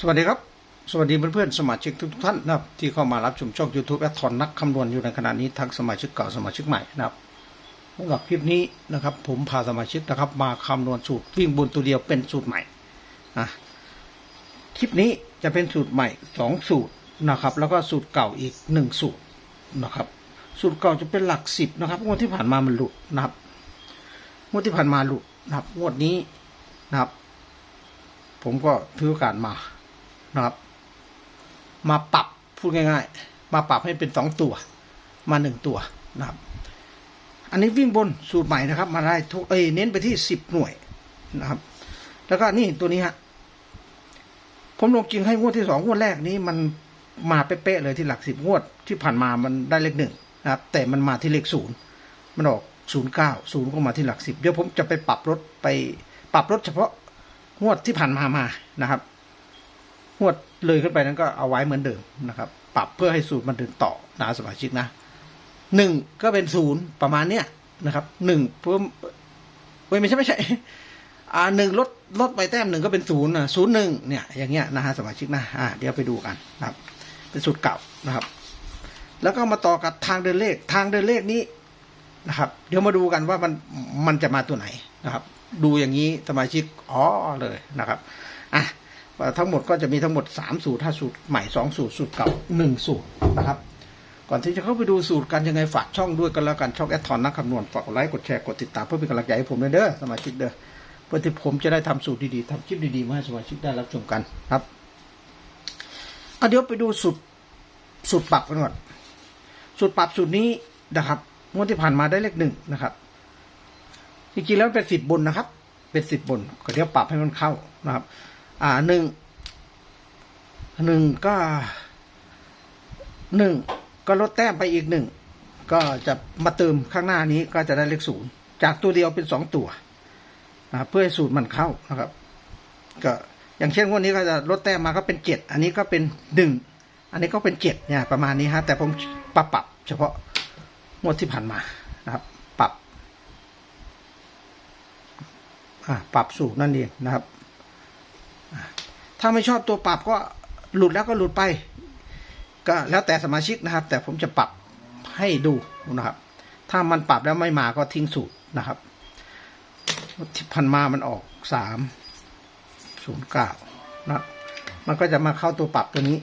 สวัสดีครับ สวัสดีเพื่อนๆสมาชิกทุกท่านนะครับที่เข้ามารับชมช่อง YouTube แอดทอนนักคำนวณอยู่ในขณะนี้ทั้งสมาชิกเก่าสมาชิกใหม่นะครับสำหรับคลิปนี้นะครับ ผมพาสมาชิกนะครับ มาคำนวณสูตรวิ่งบนตัวเดียวเป็นสูตรใหม่นะคลิปนี้จะเป็นสูตรใหม่สองสูตรนะครับ แล้วก็สูตรเก่าอีกหนึ่งสูตรนะครับ สูตรเก่าจะเป็นหลักสิบนะครับงวดที่ผ่านมามันหลุดนะครับงวดที่ผ่านมาหลุดนะครับงวดนี้นะครับ ผมก็ถือโอกาสมา นะครับ มาปรับพูดง่าย ๆ มาปรับให้เป็นสองตัว มาหนึ่งตัวนะครับ อันนี้วิ่งบนสูตรใหม่นะครับ มาได้ทุกเอ้เน้นไปที่สิบหน่วยนะครับ แล้วก็นี่ตัวนี้ฮะผมลงจริงให้งวดที่สองงวดแรกนี้มันมาเป๊ะๆเลยที่หลักสิบงวดที่ผ่านมามันได้เลขหนึ่งนะครับ แต่มันมาที่เลขศูนย์มันออกศูนย์เก้าศูนย์ก็มาที่หลักสิบเดี๋ยวผมจะไปปรับลดไปปรับลดเฉพาะงวดที่ผ่านมามานะครับ งวดเลยขึ้นไปนั้นก็เอาไว้เหมือนเดิมนะครับ ปรับเพื่อให้สูตรมันเดินต่อนะสมาชิกนะหนึ่งก็เป็นศูนย์ประมาณเนี้ยนะครับหนึ่งเพิ่มเว้ยไม่ใช่ไม่ใช่อ่าหนึ่งลดลดไปแต้มหนึ่งก็เป็นศูนย์นะศูนย์หนึ่งเนี่ยอย่างเงี้ยนะฮะสมาชิกนะอ่าเดี๋ยวไปดูกันนะครับ เป็นสูตรเก่านะครับ แล้วก็มาต่อกับทางเดินเลขทางเดินเลขนี้นะครับ เดี๋ยวมาดูกันว่ามันมันจะมาตัวไหนนะครับ ดูอย่างนี้สมาชิกอ๋อเลยนะครับอะ ทั้งหมดก็จะมีทั้งหมด 3 สูตรถ้าสูตรใหม่ 2 สูตร สูตรเก่า 1 สูตรนะครับ ก่อนที่จะเข้าไปดูสูตรกันยังไงฝากช่องด้วยกันแล้วกันช่องแอดทอนนักคำนวณฝากไลค์กดแชร์กดติดตามเพื่อเป็นกำลังใจให้ผมเด้อสมาชิกเด้อเพื่อที่ผมจะได้ทำสูตรดีๆทำคลิปดีๆมาให้สมาชิกได้รับชมกันครับเอาเดี๋ยวไปดูสูตรสูตรปรับกันก่อนสูตรปรับสูตรนี้นะครับงวดที่ผ่านมาได้เลขหนึ่งนะครับจริงๆแล้วเป็นสิบบนนะครับ เป็นสิบบนก็เดี๋ยวปรับให้มันเข้านะครับ อ่าหนึ่งหนึ่งก็หนึ่งก็ลดแต้มไปอีกหนึ่งก็จะมาเติมข้างหน้านี้ก็จะได้เลขศูนย์จากตัวเดียวเป็นสองตัวนะเพื่อให้สูตรมันเข้านะครับ ก็อย่างเช่นวันนี้ก็จะลดแต้มมาก็เป็นเจ็ดอันนี้ก็เป็นหนึ่งอันนี้ก็เป็นเจ็ดเนี่ยประมาณนี้ฮะแต่ผมปรับปรับ เฉพาะงวดที่ผ่านมานะครับ ปรับอ่าปรับสูตรนั่นเองนะครับ ถ้าไม่ชอบตัวปรับก็หลุดแล้วก็หลุดไป ก็แล้วแต่สมาชิกนะครับ แต่ผมจะปรับให้ดูนะครับ ถ้ามันปรับแล้วไม่มาก็ทิ้งสูตรนะครับทิพันมามันออกสามศูนย์เก้านะมันก็จะมาเข้าตัวปรับตัวนี้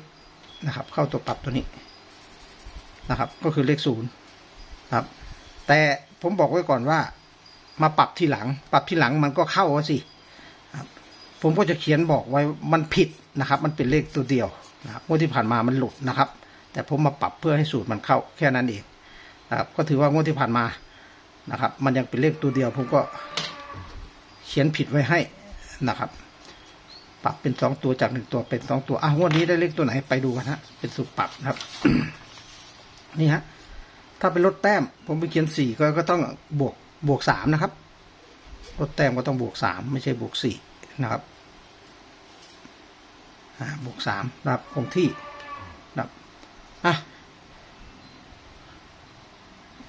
นะครับ เข้าตัวปรับตัวนี้นะครับ ก็คือเลขศูนย์ครับ แต่ผมบอกไว้ก่อนว่า มาปรับทีหลัง ปรับทีหลังมันก็เข้าสิ ผมก็จะเขียนบอกไว้มันผิดนะครับ มันเป็นเลขตัวเดียวนะครับงวดที่ผ่านมามันหลุดนะครับ แต่ผมมาปรับเพื่อให้สูตรมันเข้าแค่นั้นเองนะครับก็ถือว่างวดที่ผ่านมานะครับ มันยังเป็นเลขตัวเดียว ผมก็เขียนผิดไว้ให้นะครับ ปรับเป็นสองตัวจากหนึ่งตัวเป็นสองตัวอะงวดนี้ได้เลขตัวไหนไปดูกันฮะเป็นสูตรปรับนะครับ นี่ฮะถ้าเป็นลดแต้ม ผมไปเขียนสี่ก็ก็ต้องบวกบวกสามนะครับลดแต้มก็ต้องบวกสามไม่ใช่บวกสี่นะครับ บวกสามนะครับคงที่นะครับอะ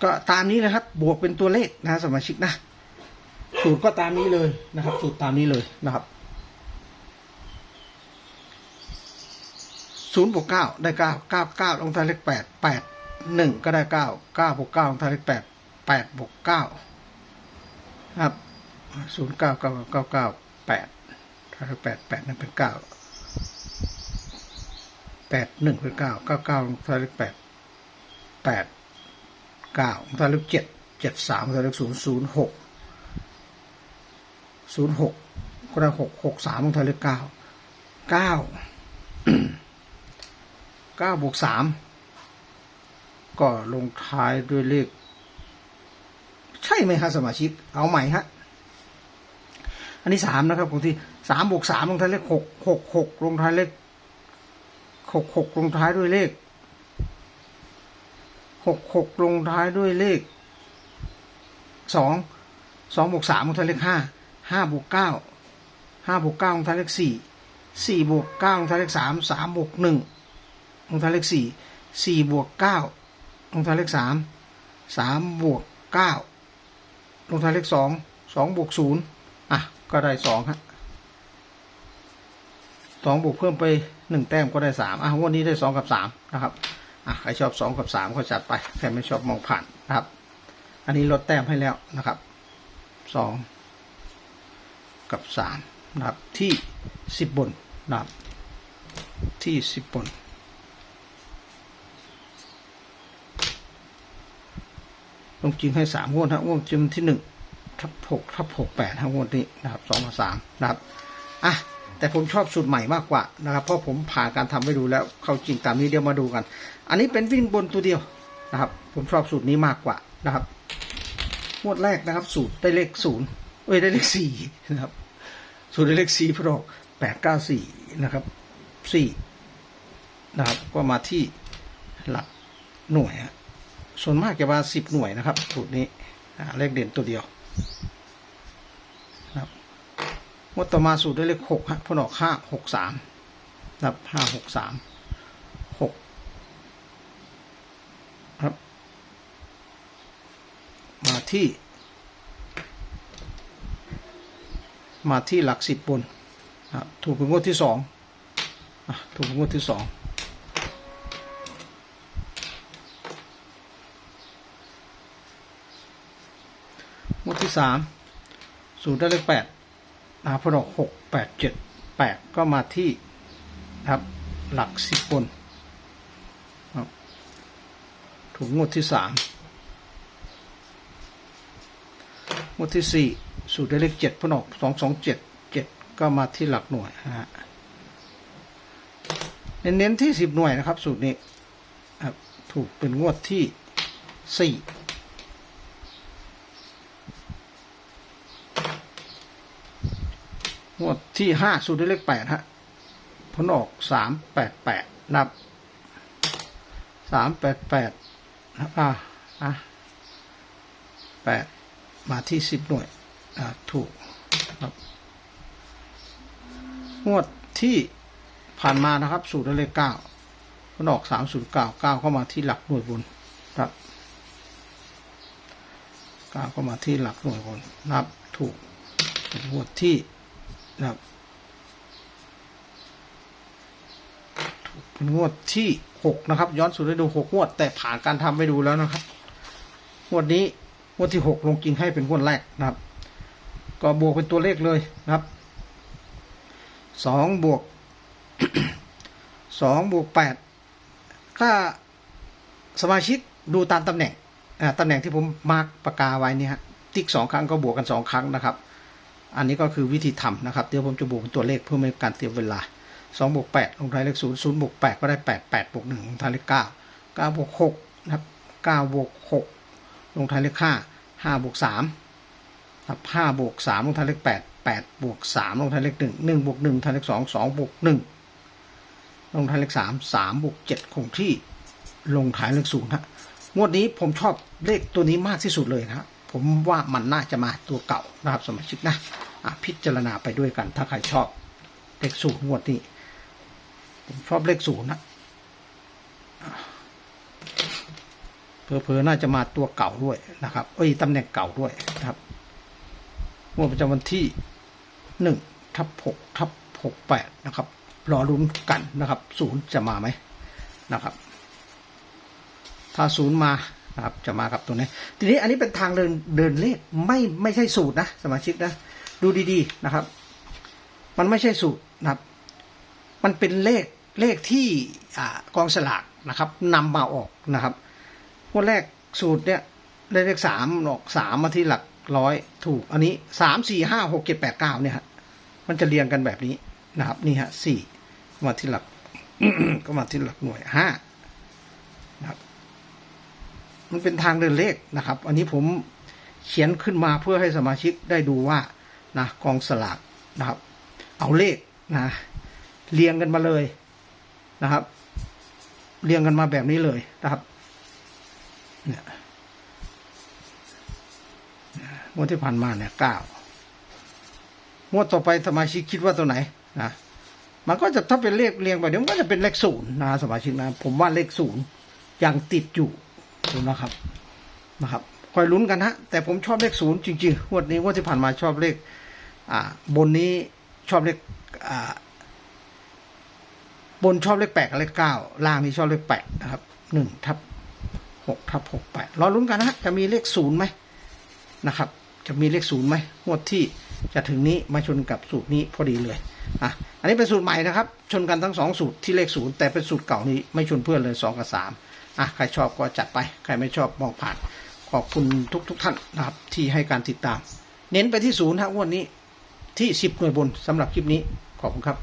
ก็ตามนี้นะครับ บวกเป็นตัวเลขนะสมาชิกนะ สูตรก็ตามนี้เลยนะครับ สูตรตามนี้เลยนะครับศูนย์บวกเก้าได้เก้าเก้าเก้าลงท้ายเลขแปดแปดหนึ่งก็ได้เก้าเก้าบวกเก้าลงท้ายเลขแปดแปดบวกเก้าครับศูนย์เก้าเก้าเก้าเก้าแปดถ้าเลขแปดแปดนั่นเป็นเก้า แปดหนึ่งเป็นเก้าเก้าเก้าถ้าเลขแปดแปดเก้าถ้าเลขเจ็ดเจ็ดสามถ้าเลขศูนย์ศูนย์หกศูนย์หกก็ได้หกหกสามถ้าเลขเก้าเก้าเก้าบวกสามก็ลงท้ายด้วยเลข ใช่ไหมครับสมาชิก เอาใหม่ฮะ อันนี้สามนะครับของที่สามบวกสามลงท้ายเลขหกหกหกลงท้ายเลข หกหกลงท้ายด้วยเลขหกหกลงท้ายด้วยเลขสองสองบวกสามลงท้ายเลขห้าห้าบวกเก้าห้าบวกเก้าลงท้ายเลขสี่สี่บวกเก้าลงท้ายเลขสามสามบวกหนึ่งลงท้ายเลขสี่สี่บวกเก้าลงท้ายเลขสามสามบวกเก้าลงท้ายเลขสองสองบวกศูนย์อะก็ได้สองฮะสองบวกเพิ่มไป หนึ่งแต้มก็ได้สามอะวันนี้ได้สองกับสามนะครับอะใครชอบสองกับสามก็จัดไปใครไม่ชอบมองผ่านนะครับ อันนี้ลดแต้มให้แล้วนะครับสองกับสามนะครับที่สิบบนนะครับที่สิบบนลงจริงให้สามงวดฮะงวดจริงที่หนึ่งทับหกทับหกแปดฮะงวดนี้นะครับสองกับสามนะครับอะ แต่ผมชอบสูตรใหม่มากกว่านะครับ เพราะผมผ่านการทำให้ดูแล้วเข้าจริงตามนี้เดี๋ยวมาดูกัน อันนี้เป็นวิ่งบนตัวเดียวนะครับ ผมชอบสูตรนี้มากกว่านะครับงวดแรกนะครับ สูตรได้เลขศูนย์เอ้ยได้เลขสี่นะครับ สูตรได้เลขสี่พรอกแปดเก้าสี่นะครับสี่นะครับก็มาที่หลักหน่วยส่วนมากจะมาสิบหน่วยนะครับสูตรนี้เลขเด่นตัวเดียวนะครับ งวดต่อมาสูตรได้เลขหกฮะพนออกห้าหกสามนับห้าหกสามหกครับ มาที่ มาที่หลักสิบบนนะถูกเป็นงวดที่สองอถูกเป็นงวดที่สองงวดที่สามสูตรได้เลขแปด นะครับพออกหกแปดเจ็ดแปดก็มาที่นะครับหลักสิบบนถูกงวดที่สามงวดที่สี่สูตรได้เลขเจ็ดพอดอกสองสองเจ็ดเจ็ดก็มาที่หลักหน่วยฮะเน้นที่สิบหน่วยนะครับ สูตรนี้ครับถูกเป็นงวดที่สี่ งวดที่ห้าสูตรได้เลขแปดฮะผลออกสามแปดแปดนับสามแปดแปดนะครับอ่าอะแปดมาที่สิบหน่วย อ่า ถูกครับงวดที่ผ่านมานะครับ สูตรได้เลขเก้าผลออกสามศูนย์เก้าเก้าเข้ามาที่หลักหน่วยบนครับเก้าเข้ามาที่หลักหน่วยบนนับถูกเป็นงวดที่ นะครับเป็นงวดที่หกนะครับ ย้อนสู่ได้ดูหกงวด แต่ผ่านการทำไปดูแล้วนะครับงวดนี้งวดที่หกลงกิงให้เป็นงวดแรกนะครับ ก็บวกเป็นตัวเลขเลยนะครับสองบวกสองบวกแปดถ้าสมาชิกดูตามตำแหน่งตำแหน่งที่ผมมาร์กปากกาไว้นี่ฮะติ๊กสองครั้งก็บวกกันสองครั้งนะครับ อันนี้ก็คือวิธีทำนะครับ เดี๋ยวผมจะบวกตัวเลขเพื่อไม่ให้การเตรียเวลาสองบวกแปดลงท้ายเลขศูนย์ศูนย์บวกแปดก็ได้แปดแปดบวกหนึ่งลงท้ายเลขเก้าเก้าบวกหกนะครับเก้าบวกหกลงท้ายเลขห้าห้าบวกสามครับห้าบวกสามลงท้ายเลขแปดแปดบวกสามลงท้ายเลขหนึ่งหนึ่งบวกหนึ่งท้ายเลขสองสองบวกหนึ่งลงท้ายเลขสามสามบวกเจ็ดคงที่ลงท้ายเลขศูนย์ฮะงวดนี้ผมชอบเลขตัวนี้มากที่สุดเลยนะผมว่ามันน่าจะมาตัวเก่านะครับสมาชิกนะ พิจารณาไปด้วยกัน ถ้าใครชอบเลขศูนย์งวดนี้ผมชอบเลขศูนย์นะเพอๆน่าจะมาตัวเก่าด้วยนะครับเอ้ยตำแหน่งเก่าด้วยนะครับงวดประจำวันที่หนึ่งทับหกทับหกแปดนะครับรอรุ้นกันนะครับศูนย์จะมาไหมนะครับ ถ้าศูนย์มานะครับจะมากับตัวนี้ ทีนี้อันนี้เป็นทางเดินเดินเลขไม่ไม่ใช่สูตรนะ สมาชิกนะ ดูดีๆนะครับ มันไม่ใช่สูตรนะครับ มันเป็นเลขเลขที่อกองสลากนะครับนำมาออกนะครับงวดแรกสูตรเนี่ยได้เลขสามออกสามมาที่หลักร้อยถูก อันนี้สามสี่ห้าหกเจ็ดแปดเก้าเนี่ยฮะมันจะเรียงกันแบบนี้นะครับ นี่ฮะสี่มาที่หลักก็มาที่หลักหน่วยห้านะครับ มันเป็นทางเดินเลขนะครับ อันนี้ผมเขียนขึ้นมาเพื่อให้สมาชิกได้ดูว่า นะกองสลากนะครับ เอาเลขนะเรียงกันมาเลยนะครับ เรียงกันมาแบบนี้เลยนะครับเนี่ยงวดที่ผ่านมาเนี่ยเก้างวดต่อไปสมาชิกคิดว่าตัวไหนนะมันก็จะถ้าเป็นเลขเรียงไปเดี๋ยวมันก็จะเป็นเลขศูนย์นะสมาชิกนะผมว่าเลขศูนย์ยังติดอยู่นะครับนะครับ คอยลุ้นกันฮะ แต่ผมชอบเลขศูนย์จริงๆงวดนี้งวดที่ผ่านมาชอบเลข อ่า บนนี้ชอบเลขอ่าบนชอบเลขแปดกับเลขเก้าล่างนี่ชอบเลขแปดนะครับหนึ่งทับหกทับหกแปดรอลุ้นกันนะฮะจะมีเลขศูนย์ไหมนะครับ จะมีเลขศูนย์ไหมงวดที่จะถึงนี้มาชนกับสูตรนี้พอดีเลยอะอันนี้เป็นสูตรใหม่นะครับ ชนกันทั้งสองสูตรที่เลขศูนย์แต่เป็นสูตรเก่านี้ไม่ชนเพื่อนเลยสองกับสามอะใครชอบก็จัดไป ใครไม่ชอบมองผ่าน ขอบคุณทุกทุกท่านนะครับ ที่ให้การติดตาม เน้นไปที่ศูนย์ฮะงวดนี้ที่สิบหน่วยบนสำหรับคลิปนี้ขอบคุณครับ